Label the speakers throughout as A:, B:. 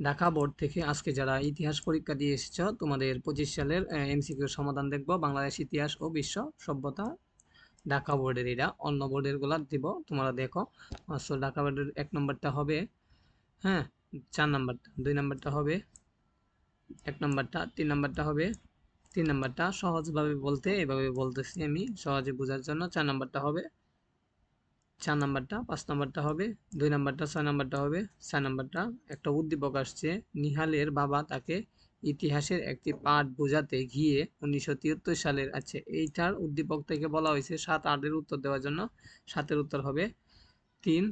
A: Dhaka board থেকে আজকে যারা ইতিহাস পরীক্ষা দিয়ে এসেছ, তোমাদের পঁচিশ সালের এমসিকিউর সমাধান দেখব, বাংলাদেশ ইতিহাস ও বিশ্ব সভ্যতা। ঢাকা বোর্ডের এরা, অন্য বোর্ডেরগুলা দিব, তোমরা দেখো। সো, ঢাকা বোর্ডের এক নম্বরটা হবে হ্যাঁ চার নাম্বারটা, দুই নাম্বারটা হবে, এক নম্বরটা, তিন নাম্বারটা হবে। তিন নাম্বারটা সহজভাবে বলতে এভাবে বলতেছি আমি, সহজে বোঝার জন্য চার নাম্বারটা হবে। চার নাম্বারটা, পাঁচ নাম্বারটা হবে, দুই নাম্বারটা, ছয় নাম্বারটা হবে ছয় নাম্বারটা। একটা উদ্দীপক আসছে, নিহালের বাবা তাকে ইতিহাসের একটি পাঠ বোঝাতে গিয়ে উনিশশো সালের আছে এইটার উদ্দীপক থেকে বলা হয়েছে সাত আটের উত্তর দেওয়ার জন্য, সাতের উত্তর হবে তিন,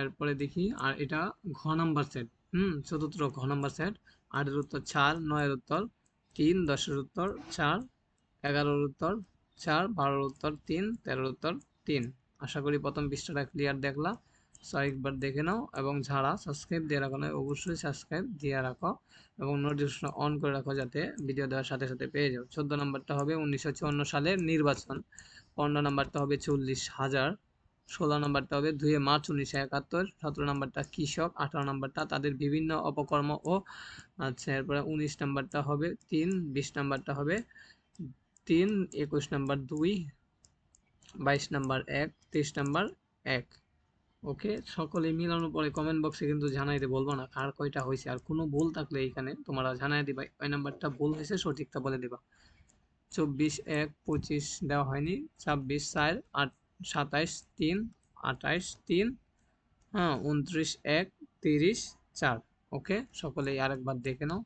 A: এরপরে দেখি, আর এটা ঘ নাম্বার সেট হুম, চতুর্থ ঘ নাম্বার সেট আটের উত্তর চার, নয়ের উত্তর তিন, দশের উত্তর চার, এগারোর উত্তর চার, বারোর উত্তর তিন, তেরোর উত্তর তিন। আশা করি প্রথম পৃষ্ঠাটা ক্লিয়ার দেখলা। সো একবার দেখে নাও এবং যারা সাবস্ক্রাইব দিয়ে রাখো না অবশ্যই সাবস্ক্রাইব দিয়ে রাখো এবং নোটিফিকেশন অন করে রাখো যাতে ভিডিও দেওয়ার সাথে সাথে পেয়ে যাও। চোদ্দ নম্বরটা হবে উনিশশো চুয়ান্ন সালের নির্বাচন। পনেরো নম্বরটা হবে চল্লিশ হাজার। ষোলো নম্বরটা হবে দুয়ে মার্চ উনিশশো একাত্তর। সতেরো নম্বরটা কৃষক। আঠারো নম্বরটা তাদের বিভিন্ন অপকর্ম ও আচ্ছা এরপরে উনিশ নম্বরটা হবে তিন, বিশ নম্বরটা হবে তিন, একুশ নম্বর দুই বাইশ নাম্বার এক, তেইশ নাম্বার এক। ওকে? সকলে মিলানোর পরে কমেন্ট বক্সে কিন্তু জানাইতে বলব না কার কয়টা হয়েছে আর কোনো ভুল থাকলে এইখানে তোমরা জানাই দিবা, ওই নাম্বারটা ভুল হয়েছে সঠিকটা বলে দিবা। চব্বিশ এক, পঁচিশ দেওয়া হয়নি, ছাব্বিশ চার, আট, সাতাইশ তিন, আঠাইশ তিন হ্যাঁ উনত্রিশ এক, তিরিশ চার। ওকে? সকলেই আরেকবার দেখে নাও।